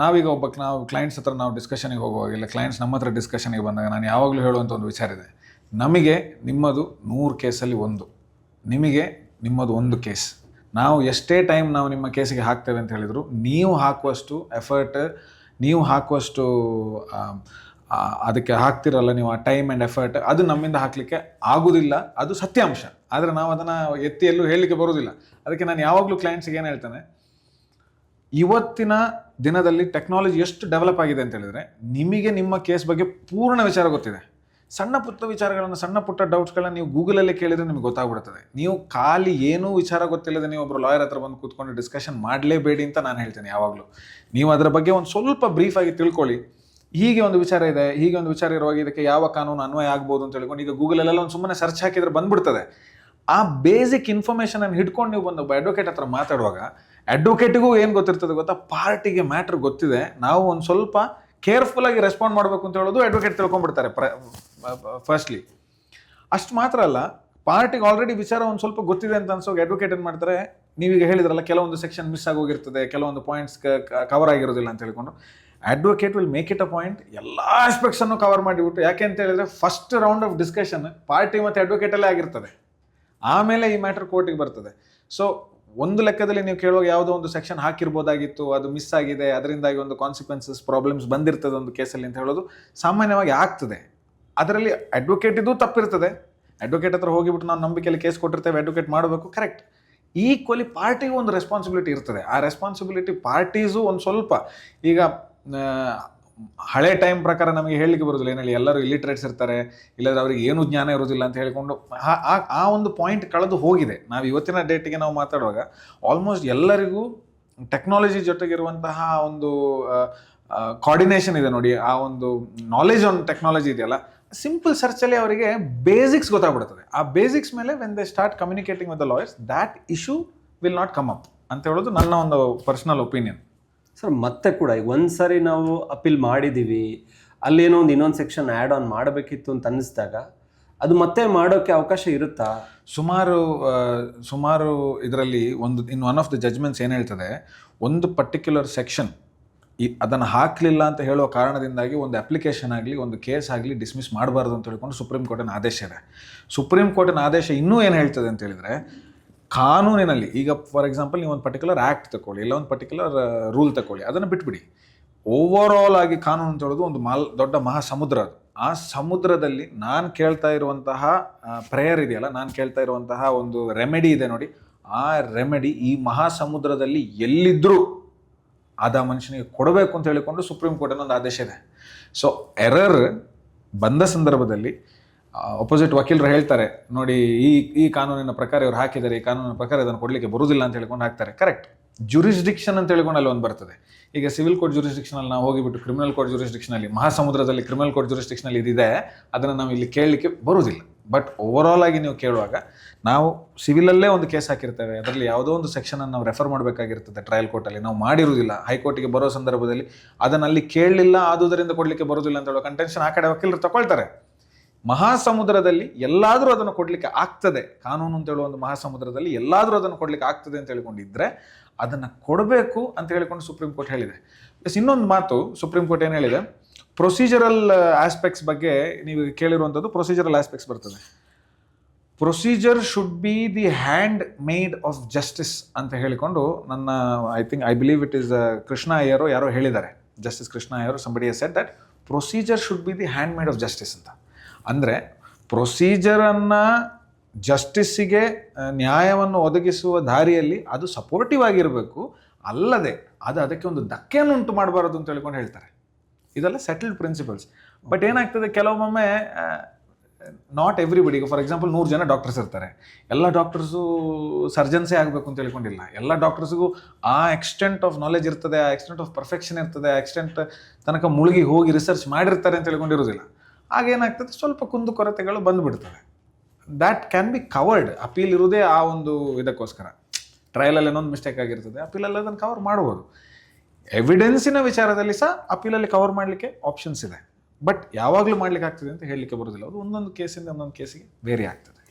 ನಾವೀಗ ಒಬ್ಬ ನಾವು ಕ್ಲೈಂಟ್ಸ್ ಹತ್ರ ನಾವು ಡಿಸ್ಕಷನಿಗೆ ಹೋಗುವಾಗ ಇಲ್ಲ ಕ್ಲೈಂಟ್ಸ್ ನಮ್ಮ ಹತ್ರ ಡಿಸ್ಕಷನಿಗೆ ಬಂದಾಗ ನಾನು ಯಾವಾಗಲೂ ಹೇಳುವಂಥ ಒಂದು ವಿಚಾರ ಇದೆ. ನಮಗೆ ನಿಮ್ಮದು ನೂರು ಕೇಸಲ್ಲಿ ಒಂದು. ನಿಮಗೆ ನಿಮ್ಮದು ಒಂದು ಕೇಸ್ ನಾವು ಎಷ್ಟೇ ಟೈಮ್ ನಾವು ನಿಮ್ಮ ಕೇಸಿಗೆ ಹಾಕ್ತೇವೆ ಅಂತ ಹೇಳಿದ್ರು, ನೀವು ಹಾಕುವಷ್ಟು ಎಫರ್ಟ್ ನೀವು ಹಾಕುವಷ್ಟು ಅದಕ್ಕೆ ಹಾಕ್ತಿರಲ್ಲ ನೀವು ಆ ಟೈಮ್ ಆ್ಯಂಡ್ ಎಫರ್ಟ್ ಅದು ನಮ್ಮಿಂದ ಹಾಕಲಿಕ್ಕೆ ಆಗುವುದಿಲ್ಲ ಅದು ಸತ್ಯಾಂಶ. ಆದರೆ ನಾವು ಅದನ್ನು ಎತ್ತಿ ಎಲ್ಲೂ ಹೇಳಲಿಕ್ಕೆ ಬರೋದಿಲ್ಲ. ಅದಕ್ಕೆ ನಾನು ಯಾವಾಗಲೂ ಕ್ಲೈಂಟ್ಸಿಗೆ ಏನು ಹೇಳ್ತೇನೆ ಇವತ್ತಿನ ದಿನದಲ್ಲಿ ಟೆಕ್ನಾಲಜಿ ಎಷ್ಟು ಡೆವಲಪ್ ಆಗಿದೆ ಅಂತ ಹೇಳಿದ್ರೆ, ನಿಮಗೆ ನಿಮ್ಮ ಕೇಸ್ ಬಗ್ಗೆ ಪೂರ್ಣ ವಿಚಾರ ಗೊತ್ತಿದೆ. ಸಣ್ಣ ಪುಟ್ಟ ವಿಚಾರಗಳನ್ನು, ಸಣ್ಣ ಪುಟ್ಟ ಡೌಟ್ಸ್ಗಳನ್ನ ನೀವು ಗೂಗಲಲ್ಲೇ ಕೇಳಿದ್ರೆ ನಿಮ್ಗೆ ಗೊತ್ತಾಗ್ಬಿಡ್ತದೆ. ನೀವು ಖಾಲಿ ಏನೂ ವಿಚಾರ ಗೊತ್ತಿಲ್ಲದೆ ನೀವು ಒಬ್ಬರು ಲಾಯರ್ ಹತ್ರ ಬಂದು ಕೂತ್ಕೊಂಡು ಡಿಸ್ಕಷನ್ ಮಾಡಲೇಬೇಡಿ ಅಂತ ನಾನು ಹೇಳ್ತೇನೆ ಯಾವಾಗಲೂ. ನೀವು ಅದರ ಬಗ್ಗೆ ಒಂದು ಸ್ವಲ್ಪ ಬ್ರೀಫ್ ಆಗಿ ತಿಳ್ಕೊಳ್ಳಿ. ಹೀಗೆ ಒಂದು ವಿಚಾರ ಇದೆ, ಹೀಗೆ ಒಂದು ವಿಚಾರ ಇರುವಾಗ ಇದಕ್ಕೆ ಯಾವ ಕಾನೂನು ಅನ್ವಯ ಆಗ್ಬೋದು ಅಂತ ಹೇಳ್ಕೊಂಡು ಈಗ ಗೂಗಲಲ್ಲೆಲ್ಲ ಒಂದು ಸುಮ್ಮನೆ ಸರ್ಚ್ ಹಾಕಿದ್ರೆ ಬಂದ್ಬಿಡ್ತದೆ. ಆ ಬೇಸಿಕ್ ಇನ್ಫಾರ್ಮೇಷನ್ ಅನ್ನು ಹಿಡ್ಕೊಂಡು ನೀವು ಬಂದು ಒಬ್ಬ ಅಡ್ವೊಕೇಟ್ ಹತ್ರ ಮಾತಾಡುವಾಗ ಅಡ್ವೊಕೇಟಿಗೂ ಏನು ಗೊತ್ತಿರ್ತದೆ ಗೊತ್ತಾ? ಪಾರ್ಟಿಗೆ ಮ್ಯಾಟ್ರ್ ಗೊತ್ತಿದೆ. ನಾವು ಒಂದು ಸ್ವಲ್ಪ ಕೇರ್ಫುಲ್ ಆಗಿ ರೆಸ್ಪಾಂಡ್ ಮಾಡಬೇಕು ಅಂತ ಹೇಳೋದು ಅಡ್ವೊಕೇಟ್ ತಿಳ್ಕೊಂಡ್ಬಿಡ್ತಾರೆ ಫಸ್ಟ್ಲಿ ಅಷ್ಟು ಮಾತ್ರ ಅಲ್ಲ, ಪಾರ್ಟಿಗೆ ಆಲ್ರೆಡಿ ವಿಚಾರ ಒಂದು ಸ್ವಲ್ಪ ಗೊತ್ತಿದೆ ಅಂತ ಅನ್ಸೋಗಿ ಅಡ್ವೊಕೇಟ್ ಏನು ಮಾಡ್ತಾರೆ? ನೀವೀಗ ಹೇಳಿದ್ರಲ್ಲ, ಕೆಲವೊಂದು ಸೆಕ್ಷನ್ ಮಿಸ್ ಆಗೋಗಿರ್ತದೆ, ಕೆಲವೊಂದು ಪಾಯಿಂಟ್ಸ್ ಕವರ್ ಆಗಿರೋದಿಲ್ಲ ಅಂತ ಹೇಳ್ಕೊಂಡು. Advocate will make it a point ಎಲ್ಲ ಆಸ್ಪೆಕ್ಟ್ಸನ್ನು ಕವರ್ ಮಾಡಿಬಿಟ್ಟು, ಯಾಕೆ ಅಂತ ಹೇಳಿದ್ರೆ first round of discussion party ಮತ್ತು ಅಡ್ವೊಕೇಟಲ್ಲೇ ಆಗಿರ್ತದೆ. ಆಮೇಲೆ ಈ ಮ್ಯಾಟರ್ ಕೋರ್ಟಿಗೆ ಬರ್ತದೆ. ಸೊ ಒಂದು ಲೆಕ್ಕದಲ್ಲಿ ನೀವು ಕೇಳುವಾಗ ಯಾವುದೋ ಒಂದು ಸೆಕ್ಷನ್ ಹಾಕಿರ್ಬೋದಾಗಿತ್ತು, ಅದು ಮಿಸ್ ಆಗಿದೆ, ಅದರಿಂದಾಗಿ ಒಂದು ಕಾನ್ಸಿಕ್ವೆನ್ಸಸ್ ಪ್ರಾಬ್ಲಮ್ಸ್ ಬಂದಿರ್ತದೆ ಒಂದು ಕೇಸಲ್ಲಿ ಅಂತ ಹೇಳೋದು ಸಾಮಾನ್ಯವಾಗಿ ಆಗ್ತದೆ. ಅದರಲ್ಲಿ ಅಡ್ವೊಕೇಟ್ ಇದು ತಪ್ಪಿರ್ತದೆ. ಅಡ್ವೊಕೇಟ್ ಹತ್ರ ಹೋಗಿಬಿಟ್ಟು ನಾವು ನಂಬಿಕೆಯಲ್ಲಿ ಕೇಸ್ ಕೊಟ್ಟಿರ್ತೇವೆ ಅಡ್ವೊಕೇಟ್ ಮಾಡಬೇಕು ಕರೆಕ್ಟ್ ಈಕ್ವಲಿ ಪಾರ್ಟಿಗೂ ಒಂದು ರೆಸ್ಪಾನ್ಸಿಬಿಲಿಟಿ ಇರ್ತದೆ. ಆ ರೆಸ್ಪಾನ್ಸಿಬಿಲಿಟಿ ಪಾರ್ಟೀಸು ಒಂದು ಸ್ವಲ್ಪ ಈಗ ಹಳೆ ಟೈಮ್ ಪ್ರಕಾರ ನಮಗೆ ಹೇಳಲಿಕ್ಕೆ ಬರೋದಿಲ್ಲ. ಏನಲ್ಲಿ, ಎಲ್ಲರೂ ಇಲಿಟ್ರೇಟ್ಸ್ ಇರ್ತಾರೆ, ಇಲ್ಲದ್ರೆ ಅವ್ರಿಗೆ ಏನು ಜ್ಞಾನ ಇರೋದಿಲ್ಲ ಅಂತ ಹೇಳಿಕೊಂಡು ಆ- ಒಂದು ಪಾಯಿಂಟ್ ಕಳೆದು ಹೋಗಿದೆ. ನಾವು ಇವತ್ತಿನ ಡೇಟಿಗೆ ನಾವು ಮಾತಾಡುವಾಗ ಆಲ್ಮೋಸ್ಟ್ ಎಲ್ಲರಿಗೂ ಟೆಕ್ನಾಲಜಿ ಜೊತೆಗಿರುವಂತಹ ಒಂದು ಕೋಆರ್ಡಿನೇಷನ್ ಇದೆ ನೋಡಿ. ಆ ಒಂದು ನಾಲೆಜ್ ಆನ್ ಟೆಕ್ನಾಲಜಿ ಇದೆಯಲ್ಲ ಸಿಂಪಲ್ ಸರ್ಚಲ್ಲಿ ಅವರಿಗೆ ಬೇಸಿಕ್ಸ್ ಗೊತ್ತಾಗ್ಬಿಡ್ತದೆ ಆ ಬೇಸಿಕ್ಸ್ ಮೇಲೆ when they start communicating with the lawyers that issue will not come up ಅಂತ ಹೇಳೋದು ನನ್ನ ಒಂದು ಪರ್ಸನಲ್ ಒಪಿನಿಯನ್ ಸರ್, ಮತ್ತೆ ಕೂಡ ಈಗ ಒಂದು ನಾವು ಅಪೀಲ್ ಮಾಡಿದ್ದೀವಿ ಅಲ್ಲೇನೋ ಒಂದು ಇನ್ನೊಂದು ಸೆಕ್ಷನ್ ಆ್ಯಡ್ ಆನ್ ಮಾಡಬೇಕಿತ್ತು ಅಂತ ಅನ್ನಿಸಿದಾಗ ಅದು ಮತ್ತೆ ಮಾಡೋಕ್ಕೆ ಅವಕಾಶ ಇರುತ್ತಾ? ಸುಮಾರು ಸುಮಾರು ಇದರಲ್ಲಿ ಒಂದು in one of the judgments ಏನು ಹೇಳ್ತದೆ, ಒಂದು ಪರ್ಟಿಕ್ಯುಲರ್ ಸೆಕ್ಷನ್ ಈ ಅದನ್ನು ಹಾಕಲಿಲ್ಲ ಅಂತ ಹೇಳೋ ಕಾರಣದಿಂದಾಗಿ ಒಂದು ಅಪ್ಲಿಕೇಶನ್ ಆಗಲಿ, ಒಂದು ಕೇಸ್ ಆಗಲಿ ಡಿಸ್ಮಿಸ್ ಮಾಡಬಾರ್ದು ಅಂತ ಹೇಳ್ಕೊಂಡು ಸುಪ್ರೀಂ ಕೋರ್ಟಿನ ಆದೇಶ ಇದೆ. ಸುಪ್ರೀಂ ಕೋರ್ಟಿನ ಆದೇಶ ಇನ್ನೂ ಏನು ಹೇಳ್ತದೆ ಅಂತ ಹೇಳಿದರೆ ಕಾನೂನಿನಲ್ಲಿ, ಈಗ ಫಾರ್ ಎಕ್ಸಾಂಪಲ್ ನೀವು ಒಂದು ಪರ್ಟಿಕ್ಯುಲರ್ ಆ್ಯಕ್ಟ್ ತಗೊಳ್ಳಿ ಇಲ್ಲ ಒಂದು ಪರ್ಟಿಕ್ಯುಲರ್ ರೂಲ್ ತಗೊಳ್ಳಿ ಅದನ್ನು ಬಿಟ್ಬಿಡಿ. ಓವರ್ ಆಗಿ ಕಾನೂನು ಅಂತ ಹೇಳೋದು ಒಂದು ಮಾಲ್ ದೊಡ್ಡ ಮಹಾ ಸಮುದ್ರ ಅದು. ಆ ಸಮುದ್ರದಲ್ಲಿ ನಾನು ಕೇಳ್ತಾ ಇರುವಂತಹ ಪ್ರೇಯರ್ ಇದೆಯಲ್ಲ, ನಾನು ಕೇಳ್ತಾ ಇರುವಂತಹ ಒಂದು ರೆಮೆಡಿ ಇದೆ ನೋಡಿ. ಆ ರೆಮೆಡಿ ಈ ಮಹಾ ಸಮುದ್ರದಲ್ಲಿ ಎಲ್ಲಿದ್ದರೂ ಅದ ಮನುಷ್ಯನಿಗೆ ಕೊಡಬೇಕು ಅಂತ ಹೇಳಿಕೊಂಡು ಸುಪ್ರೀಂ ಕೋರ್ಟಿನ ಒಂದು ಆದೇಶ ಇದೆ. ಸೊ ಎರರ್ ಬಂದ ಸಂದರ್ಭದಲ್ಲಿ ಅಪೋಸಿಟ್ ವಕೀಲರು ಹೇಳ್ತಾರೆ, ನೋಡಿ ಈ ಈ ಕಾನೂನಿನ ಪ್ರಕಾರ ಇವ್ರು ಹಾಕಿದ್ದಾರೆ, ಈ ಕಾನೂನಿನ ಪ್ರಕಾರ ಇದನ್ನು ಕೊಡಲಿಕ್ಕೆ ಬರುವುದಿಲ್ಲ ಅಂತ ಹೇಳ್ಕೊಂಡು ಹಾಕ್ತಾರೆ. ಕರೆಕ್ಟ್ ಜುರಿಸ್ಡಿಕ್ಷನ್ ಅಂತ ಹೇಳ್ಕೊಂಡು ಅಲ್ಲಿ ಒಂದು ಬರ್ತದೆ. ಈಗ ಸಿವಿಲ್ ಕೋರ್ಟ್ ಜುರಿಸ್ಡಿಕ್ಷನಲ್ಲಿ ನಾವು ಹೋಗಿಬಿಟ್ಟು ಕ್ರಿಮಿನಲ್ ಕೋರ್ಟ್ ಜುರಿಸ್ಡಿಕ್ಷನಲ್ಲಿ ಮಹಾಸಮುದ್ರದಲ್ಲಿ ಕ್ರಿಮಿನಲ್ ಕೋರ್ಟ್ ಜುರಿಸ್ಡಿಕ್ಷನಲ್ಲಿ ಇದಿದೆ, ಅದನ್ನು ನಾವು ಇಲ್ಲಿ ಕೇಳಲಿಕ್ಕೆ ಬರುವುದಿಲ್ಲ. ಬಟ್ ಓವರಾಲ್ ಆಗಿ ನೀವು ಕೇಳುವಾಗ, ನಾವು ಸಿವಿಲಲ್ಲೇ ಒಂದು ಕೇಸ್ ಹಾಕಿರ್ತೇವೆ. ಅದರಲ್ಲಿ ಯಾವುದೋ ಒಂದು ಸೆಕ್ಷನನ್ನು ನಾವು ರೆಫರ್ ಮಾಡಬೇಕಾಗಿರ್ತದೆ ಟ್ರಯಲ್ ಕೋರ್ಟಲ್ಲಿ ನಾವು ಮಾಡಿರುವುದಿಲ್ಲ. ಹೈಕೋರ್ಟಿಗೆ ಬರೋ ಸಂದರ್ಭದಲ್ಲಿ ಅದನ್ನು ಅಲ್ಲಿ ಕೇಳಲಿಲ್ಲ, ಆದುದರಿಂದ ಕೊಡಲಿಕ್ಕೆ ಬರೋದಿಲ್ಲ ಅಂತ ಹೇಳೋ ಕಂಟೆನ್ಷನ್ ಆ ಕಡೆ ವಕೀಲರು ತಗೊಳ್ತಾರೆ. ಮಹಾಸಮುದ್ರದಲ್ಲಿ ಎಲ್ಲಾದರೂ ಅದನ್ನು ಕೊಡಲಿಕ್ಕೆ ಆಗ್ತದೆ. ಕಾನೂನು ಅಂತ ಹೇಳುವ ಒಂದು ಮಹಾಸಮುದ್ರದಲ್ಲಿ ಎಲ್ಲಾದರೂ ಅದನ್ನು ಕೊಡಲಿಕ್ಕೆ ಆಗ್ತದೆ ಅಂತ ಹೇಳಿಕೊಂಡಿದ್ರೆ ಅದನ್ನು ಕೊಡಬೇಕು ಅಂತ ಹೇಳಿಕೊಂಡು ಸುಪ್ರೀಂ ಕೋರ್ಟ್ ಹೇಳಿದೆ. ಪ್ಲಸ್ ಇನ್ನೊಂದು ಮಾತು ಸುಪ್ರೀಂ ಕೋರ್ಟ್ ಏನು ಹೇಳಿದೆ? ಪ್ರೊಸೀಜರಲ್ ಆಸ್ಪೆಕ್ಟ್ಸ್ ಬಗ್ಗೆ ನೀವು ಕೇಳಿರುವಂಥದ್ದು ಪ್ರೊಸೀಜರಲ್ ಆಸ್ಪೆಕ್ಟ್ಸ್ ಬರ್ತದೆ. Procedure should be the handmaid of justice ಅಂತ ಹೇಳಿಕೊಂಡು ನನ್ನ, I think, I believe it is Krishna Iyer ಯಾರೋ ಹೇಳಿದ್ದಾರೆ. Justice Krishna Iyer somebody said that procedure should be the handmaid of justice ಅಂತ. ಅಂದರೆ ಪ್ರೊಸೀಜರನ್ನು ಜಸ್ಟಿಸ್ಸಿಗೆ ನ್ಯಾಯವನ್ನು ಒದಗಿಸುವ ದಾರಿಯಲ್ಲಿ ಅದು ಸಪೋರ್ಟಿವ್ ಆಗಿರಬೇಕು. ಅಲ್ಲದೆ ಅದು ಅದಕ್ಕೆ ಒಂದು ಧಕ್ಕೆಯನ್ನು ಉಂಟು ಮಾಡಬಾರದು ಅಂತ ಹೇಳ್ಕೊಂಡು ಹೇಳ್ತಾರೆ. ಇದೆಲ್ಲ ಸೆಟಲ್ಡ್ ಪ್ರಿನ್ಸಿಪಲ್ಸ್ ಬಟ್ ಏನಾಗ್ತದೆ, ಕೆಲವೊಮ್ಮೆ ನಾಟ್ ಎವ್ರಿಬಡಿ ಫಾರ್ ಎಕ್ಸಾಂಪಲ್ ನೂರು ಜನ ಡಾಕ್ಟರ್ಸ್ ಇರ್ತಾರೆ. ಎಲ್ಲ ಡಾಕ್ಟರ್ಸು ಸರ್ಜನ್ಸೇ ಆಗಬೇಕು ಅಂತ ಹೇಳ್ಕೊಂಡಿಲ್ಲ ಎಲ್ಲ ಡಾಕ್ಟರ್ಸ್ಗೂ ಆ ಎಕ್ಸ್ಟೆಂಟ್ ಆಫ್ ನಾಲೆಜ್ ಇರ್ತದೆ, ಆ ಎಕ್ಸ್ಟೆಂಟ್ ಆಫ್ ಪರ್ಫೆಕ್ಷನ್ ಇರ್ತದೆ, ಆ ಎಕ್ಸ್ಟೆಂಟ್ ತನಕ ಮುಳುಗಿ ಹೋಗಿ ರಿಸರ್ಚ್ ಮಾಡಿರ್ತಾರೆ ಅಂತ ಹೇಳ್ಕೊಂಡಿರೋದಿಲ್ಲ ಆಗೇನಾಗ್ತದೆ? ಸ್ವಲ್ಪ ಕುಂದುಕೊರತೆಗಳು ಬಂದುಬಿಡ್ತವೆ. That can be covered appeal ಇರುವುದೇ ಆ ಒಂದು ಇದಕ್ಕೋಸ್ಕರ. ಟ್ರಯಲಲ್ಲಿ ಏನೊಂದು ಮಿಸ್ಟೇಕ್ ಆಗಿರ್ತದೆ. ಅಪೀಲಲ್ಲಿ ಅದನ್ನು ಕವರ್ ಮಾಡ್ಬೋದು. ಎವಿಡೆನ್ಸಿನ ವಿಚಾರದಲ್ಲಿ ಸಹ ಅಪೀಲಲ್ಲಿ ಕವರ್ ಮಾಡಲಿಕ್ಕೆ ಆಪ್ಷನ್ಸ್ ಇದೆ. ಬಟ್ ಯಾವಾಗಲೂ ಮಾಡ್ಲಿಕ್ಕೆ ಆಗ್ತದೆ ಅಂತ ಹೇಳಲಿಕ್ಕೆ ಬರೋದಿಲ್ಲ ಅದು ಒಂದೊಂದು ಕೇಸಿಂದ ಒಂದೊಂದು ಕೇಸಿಗೆ ವೇರಿ ಆಗ್ತದೆ.